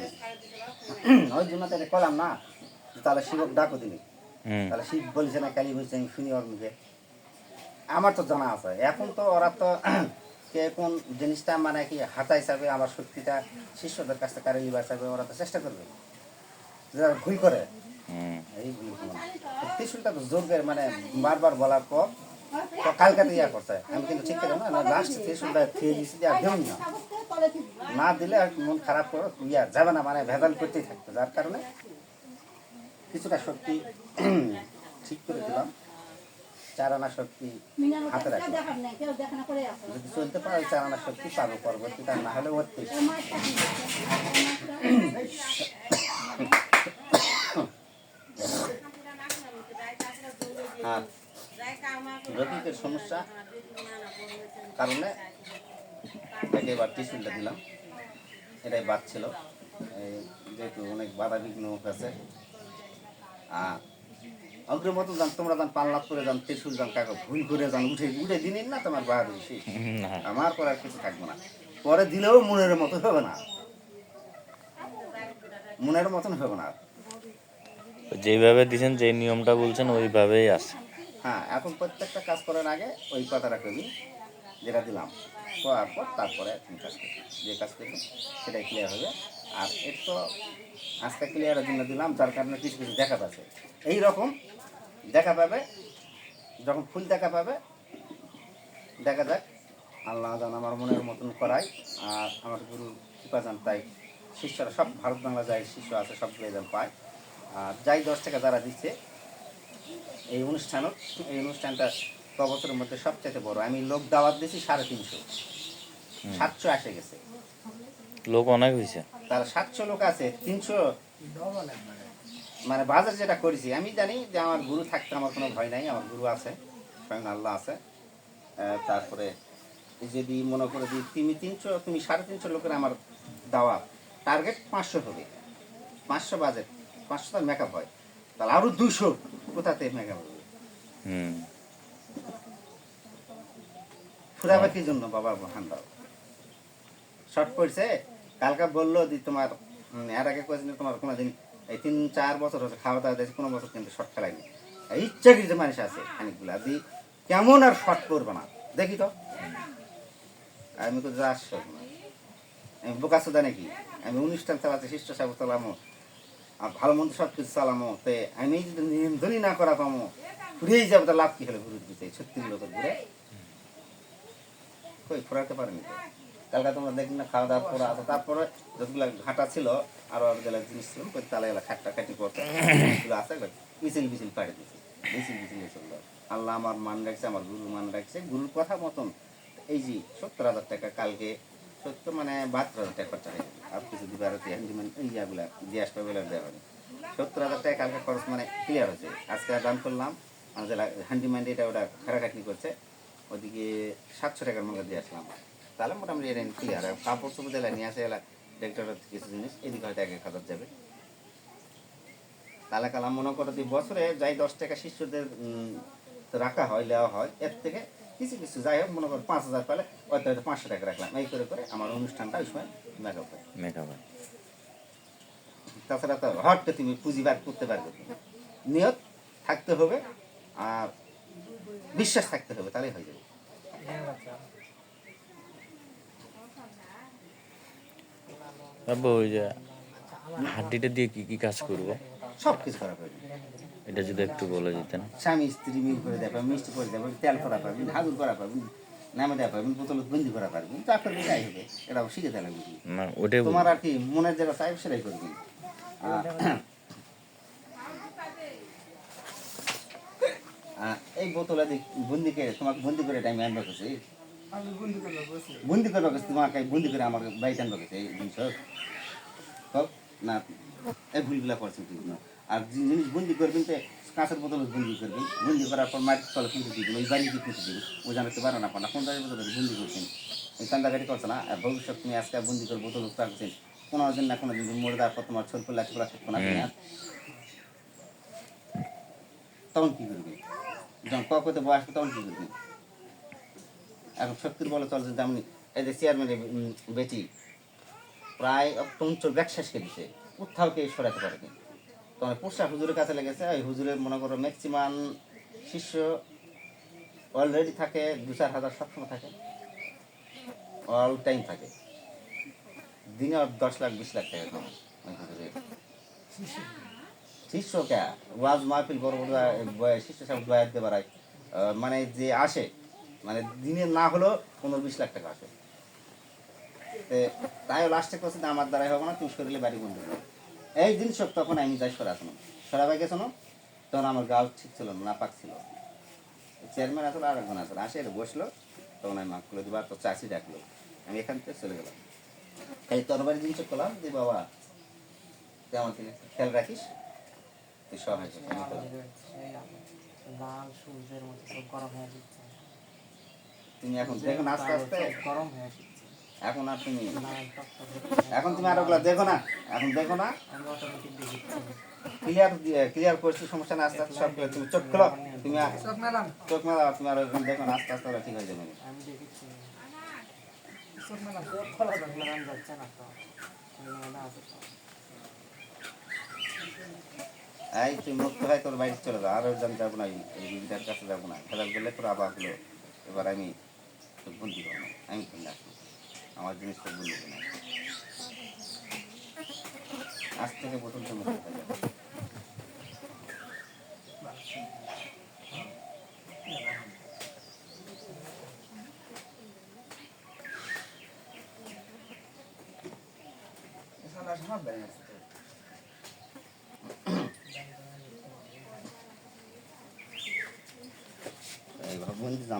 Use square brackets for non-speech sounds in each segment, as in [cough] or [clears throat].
[clears throat] ওই জন্য তাহলে কলাম না তাহলে শিবক ডাকো তাহলে শিব বলছে না কালী বলছে আমি শুনি ওর মুখে। আমার তো জানা আছে এখন তো ওরা তো [clears throat] কে কোন জিনিসটা মানে কি হাতা হিসাবে আমার শক্তিটা শিষ্যদের কাছ থেকে কারে হিসাবে ওরা তো চেষ্টা করবে। যারা ভুল করে। হুম। এইগুলো ত্রিশুলটা তো মানে বারবার বলার পর কালকাতে ইয়া করছে। আমি কিন্তু ঠিক করে না লাস্ট ত্রিশুলটা খেয়ে দিয়েছি আর দেউন না না দিলে মন খারাপ করে ইয়া যাবে না মানে ভেজাল করতেই থাকতো। যার কারণে কিছুটা শক্তি [clears throat] ঠিক করে দিলাম। চার আনা শক্তি হাতে রাখলাম। যদি চলতে পারে ওই চার আনা শক্তি পাবো পরবর্তীতে আর না হলে ওর আর রোগীদের সমস্যা কারণে একে এবার টিসুলটা দিলাম। এটাই বাদ ছিল। এই যেহেতু অনেক বাধা বিঘ্ন আছে আর অগ্রের মতো যান তোমরা যান পাল্লাপ করে যান ত্রিশুল যান কাকে ভুল করে যান উঠে উঠে দিনই না তোমার বাহাদুরি শেষ আমার আমার আর কিছু থাকবে না। পরে দিলেও মনের মতো হবে না। মনের মতন হবে না। যেইভাবে দিছেন যে নিয়মটা বলছেন ওইভাবেই আছে। হ্যাঁ এখন প্রত্যেকটা কাজ করার আগে ওই কথাটা করবি যেটা দিলাম। করার পর তারপরে তুমি কাজ করবি যে কাজ করবি সেটাই ক্লিয়ার হবে। আর এর তো আজকে ক্লিয়ারের জন্য দিলাম, যার কারণে কিছু কিছু দেখা পাচ্ছে এই রকম দেখা পাবে, যখন ফুল দেখা পাবে, দেখা যাক। আল্লাহ জান আমার মনের মতন করাই আর আমার গুরু কৃপা যান তাই শিষ্যরা, সব ভারত বাংলা যায় শিষ্য আছে, সবগুলো যেন পায়। আর যাই দশ টাকা যারা দিচ্ছে, এই অনুষ্ঠানও এই অনুষ্ঠানটা বছরের মধ্যে সবচেয়ে বড়। আমি লোক দাওয়াত দিয়েছি সাড়ে তিনশো। সাতশো আসে গেছে। লোক অনেক হয়েছে তার সাতশো লোক আছে তিনশো মানে বাজার যেটা করেছি আমি জানি যে আমার গুরু থাকতে আমার কোনো ভয় নাই আমার গুরু আছে স্বয়ং আল্লাহ আছে। তারপরে যদি মনে করে দিই তুমি তিনশো তুমি সাড়ে তিনশো লোকের আমার দাওয়াত টার্গেট পাঁচশো হবে। পাঁচশো বাজেট পাঁচশো তার মেকআপ হয়। তাহলে আরও দুশো কোথাতে মেকআপ হবে? হুম। ফুরাবে কি জন্য? বাবা ভান্ডার শর্ট পড়ছে। কালকে বলল যে তোমার এর আগে কয়েছেন তোমার কোনো দিন এই তিন চার বছর হচ্ছে খাওয়া দাওয়া দিয়েছে কোনো বছর কিন্তু শর্ট খেলায়নি। ইচ্ছাকৃত মানুষ আছে খানিকগুলা। দি কেমন আর শর্ট করবে না? দেখি তো। আমি তো যা আমি বোকা সুদা নাকি? আমি অনুষ্ঠান চালাতে শিষ্ট সাহেব চালামো। আর ভালো মন্দ সব কিছু চালামো। তে আমি যদি নিয়ন্ত্রণই না করা পামো ঘুরেই যাব তো লাভ কি হলে? ঘুরে দিতে ছত্রিশ বছর ঘুরে। কই ফুরাতে পারেনি তো? কালকে তোমরা দেখি না, খাওয়া দাওয়া করা আছে তারপরে যতগুলো ঘাটা ছিল, আরও আর গেলা জিনিস ছিল, কই তালে গেলা খাট্টা খাটি করতে আছে মিছিল মিছিল পাড়ে দিয়েছে। মিছিল মিছিল চলল আল্লাহ আমার মান রাখছে, আমার গুরু মান রাখছে। গুরুর কথা মতন, এই যে সত্তর হাজার টাকা কালকে, সত্তর মানে বাহাত্তর হাজার টাকা খরচা হয়ে। আর কিছু দিবে আর এই ইয়াগুলা দিয়ে আসবে বলে দেওয়া হবে সত্তর হাজার টাকা কালকে খরচ মানে ক্লিয়ার হয়েছে। আজকে দান করলাম আমাদের হ্যান্ডিম্যান এটা ওটা খাটাখাটনি করছে। ওদিকে সাতশো টাকার মধ্যে দিয়ে আসলাম। তাহলে মোটামুটি এটা ক্লিয়ার আর কাপড় চোপড় দিলে নিয়ে আসে এলা ডেক্টরের কিছু জিনিস এদিকে হয়তো এক এক হাজার যাবে। তাহলে কালাম মনে করো যে বছরে যাই দশ টাকা শিশুদের রাখা হয় নেওয়া হয় এর থেকে কিছু কিছু যাই হোক মনে করো পাঁচ হাজার পেলে হয়তো হয়তো পাঁচশো টাকা রাখলাম। এই করে করে আমার অনুষ্ঠানটা ওই সময় মেকআপ হয়। মেকআপ তাছাড়া তো হটকে তুমি পুঁজি বার করতে পারবে। নিয়ত থাকতে হবে। আর বিশ্বাস থাকতে হবে তাহলেই হয়ে যাবে। বাবু ওই যে হাড্ডিটা দিয়ে কি কি কাজ করব? সব কিছু করা পারবে এটা যদি একটু বলে দিতেন। স্বামী স্ত্রী মিল করে দেওয়া পারবেন মিষ্টি করে দেওয়া পারবেন তেল করা পারবেন হাজুর করা পারবেন নামে দেওয়া পারবেন বোতল বন্দি করা পারবেন যা করবে হবে। এটা শিখে দেওয়া লাগবে। না ওটাই তোমার আর কি মনের যেটা চাই সেটাই করবি বোতলে দি বন্দি করে তোমাকে বন্দি করে টাইম আনবা করছি বন্দি করবা করছি তোমাকে বন্দি করে আমার বাড়িতে আনবা করছে এই জিনিস না এই ভুলগুলা করছেন কিন্তু না। আর যে জিনিস বন্দি করবেন তো কাঁচের বোতল বন্দি করবেন। বন্দি করার পর মাটির তলে কিন্তু দিবেন ওই বাড়িতে কিন্তু দিবেন। ও জানাতে পারে না পারে জায়গায় বোতল বন্দি করছেন। এই কান্দাকাটি করছে না? আর ভবিষ্যৎ তুমি আজকে বন্দি করে বোতল রাখছেন কোনো দিন না কোনো দিন মরে দেওয়ার পর তোমার ছোট থাকব না তখন কি করবে? যখন ককতে বয়স তখন কি করবে? এখন শক্তির বলে চলছে যেমন এই যে চেয়ারম্যানের বেটি, প্রায় অত্যন্ত ব্যাগ শেষ করে দিছে। কোথাও কেউ সরাতে পারেনি। তখন পোষা হুজুরের কাছে লেগেছে, ওই হুজুরের মনে করো ম্যাক্সিমাম শিষ্য অলরেডি থাকে, দু চার হাজার সবসময় থাকে। অল টাইম থাকে। দিনে দশ লাখ, বিশ লাখ টাকা কামায় ওই শিষ্য কে ওয়াজ মাহফিল বয়- শিষ্য সব দোয়া দিতে পারায়। মানে যে আসে মানে দিনে না হলেও পনেরো বিশ লাখ টাকা আসে। তাই লাস্টে করছে আমার দ্বারাই হবে না, তুই শরীরে বাড়ি বন্ধ করো এই দিন সব তখন আমি যাই সরা শোনো সরা ভাই গেছো তখন আমার গাও ঠিক ছিল না পাক ছিল। চেয়ারম্যান আসলো, আর একজন আসলো। আসে বসল, তখন আমি মাক খুলে দিবার তো চাষি ডাকলো। আমি এখান থেকে চলে গেলাম। এই তরবারি জিনিস করলাম, যে বাবা আমার খেয়াল রাখিস তুই সহায় কর, আমি করলাম। লাল সূর্যের মতো সব গরম হয়ে যাচ্ছে। তুমি এখন দেখো না আস্তে আস্তে। গরম হয়ে যাচ্ছে। এখন আর তুমি এখন তুমি আর ওগুলা দেখো না এখন দেখো না। ক্লিয়ার ক্লিয়ার করছি সমস্যা না আস্তে আস্তে সব। তুমি চোখ খোলো। তুমি সব মেলাম চোখ মেলা তুমি আর ওরকম দেখো না আস্তে আস্তে ওরা ঠিক হয়ে যাবে। আমি দেখেছি। সব মেলাম সব খোলা যাচ্ছে না তো। এই, তুই মুক্ত হয় তোর বাড়ি চলে যা। আর ওজন যাব না, এই- বিবিটার কাছে যাব না। খেলা গেলে তোর আবার হলো, এবার আমি তোর করব আমি কিনে আসব আমার জিনিস তো বন্দি আজ থেকে প্রথম তো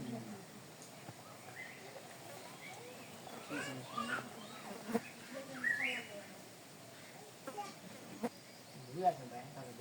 আলু আলু আলু কেডা আছে বুঝেছি কি জিনিস বুঝে আছে ব্যাংক আছে